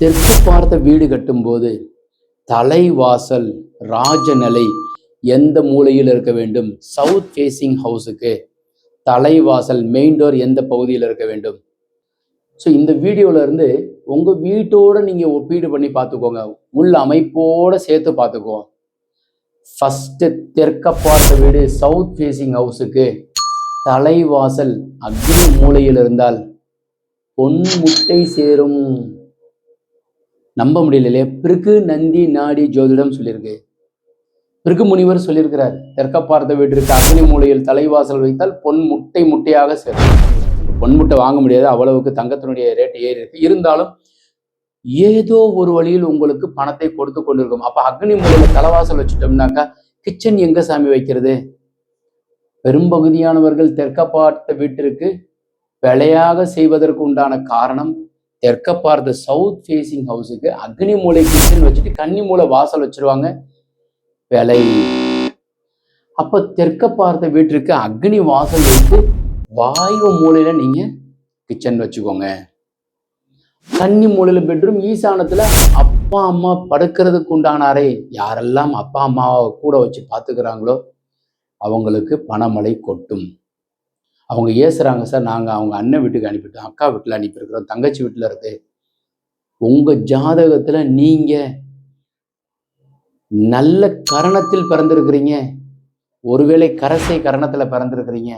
தெற்கு பார்த்த வீடு கட்டும்போது தலைவாசல் ராஜநிலை எந்த மூலையில் இருக்க வேண்டும்? சவுத் ஃபேசிங் ஹவுஸுக்கு தலைவாசல் மெயின் டோர் எந்த பகுதியில் இருக்க வேண்டும்? ஸோ இந்த வீடியோல உங்கள் வீட்டோடு வீட்டோட ஒப்பீடு பண்ணி பார்த்துக்கோங்க. உள்ள அமைப்போடு சேர்த்து பார்த்துக்குவோம் ஃபஸ்ட்டு தெற்க பார்த்த வீடு சவுத் ஃபேசிங் ஹவுஸுக்கு தலைவாசல் அக்னி மூலையில் இருந்தால் பொன் முட்டை சேரும். நம்ப முடியலையே பிறகு நந்தி நாடி ஜோதிடம் சொல்லியிருக்கு. பிறகு முனிவர் சொல்லியிருக்கிறார் தெற்க பார்த்த வீட்டிற்கு அக்னி மூலையில் தலைவாசல் வைத்தால் பொன் முட்டை முட்டையாக சேரும். பொன் முட்டை வாங்க முடியாது அவ்வளவுக்கு தங்கத்தினுடைய ரேட் ஏறி இருக்கு. இருந்தாலும் ஏதோ ஒரு வழியில் உங்களுக்கு பணத்தை கொடுத்து கொண்டிருக்கும். அப்ப அக்னி மூலையில தலைவாசல் வச்சுட்டோம்னாக்கா கிச்சன் எங்க சாமி வைக்கிறது? பெரும்பகுதியானவர்கள் தெற்க பார்த்த வீட்டிற்கு விலையாக செய்வதற்கு உண்டான காரணம் தெற்க பார்த்த சவுத் ஃபேசிங் ஹவுஸுக்கு அக்னி மூலை கிச்சன் வச்சுட்டு கன்னி மூலை வாசல் வச்சிருவாங்க. விலை. அப்ப தெற்க பார்த்த வீட்டிற்கு அக்னி வாசல் வைத்து வாயு மூலையில நீங்க கிச்சன் வச்சுக்கோங்க. கன்னி மூலையில பெட்ரூம் ஈசானத்துல அப்பா அம்மா படுக்கிறதுக்கு உண்டான அறை யாரெல்லாம் அப்பா அம்மாவை கூட வச்சு பார்த்துக்கிறாங்களோ அவங்களுக்கு பணமழை கொட்டும். அவங்க ஏசுகிறாங்க சார் நாங்கள் அவங்க அண்ணன் வீட்டுக்கு அனுப்பிட்டோம் அக்கா வீட்டில் அனுப்பியிருக்கிறோம் தங்கச்சி வீட்டில் இருக்கு. உங்கள் ஜாதகத்தில் நீங்கள் நல்ல கரணத்தில் பிறந்திருக்கிறீங்க. ஒருவேளை கரசை கரணத்தில் பிறந்திருக்கிறீங்க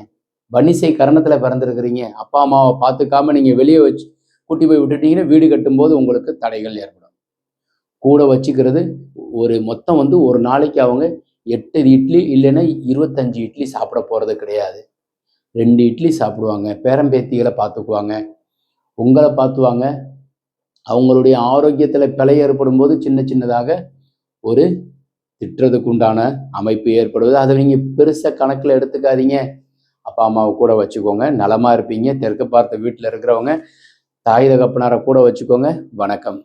வனிசை கரணத்தில் பிறந்திருக்கிறீங்க அப்பா அம்மாவை பார்த்துக்காம நீங்கள் வெளியே வச்சு கூட்டி போய் விட்டுட்டீங்கன்னா வீடு கட்டும்போது உங்களுக்கு தடைகள் ஏற்படும். கூட வச்சுக்கிறது ஒரு மொத்தம் வந்து ஒரு நாளைக்கு அவங்க எட்டு இட்லி இல்லைன்னா இருபத்தஞ்சு இட்லி சாப்பிட போகிறது கிடையாது. ரெண்டு இட்லி சாப்பிடுவாங்க. பேரம்பேத்திகளை பார்த்துக்குவாங்க. உங்களை பார்த்துவாங்க. அவங்களுடைய ஆரோக்கியத்தில் பிழை ஏற்படும் போது சின்ன சின்னதாக ஒரு திட்டுறதுக்கு உண்டான அமைப்பு ஏற்படுவது. அதை நீங்கள் பெருசாக கணக்கில் எடுத்துக்காதீங்க. அப்பா அம்மாவை கூட வச்சுக்கோங்க. நலமாக இருப்பீங்க. தெற்கு பார்த்த வீட்டில் இருக்கிறவங்க தாய் தகப்பனாரை கூட வச்சுக்கோங்க. வணக்கம்.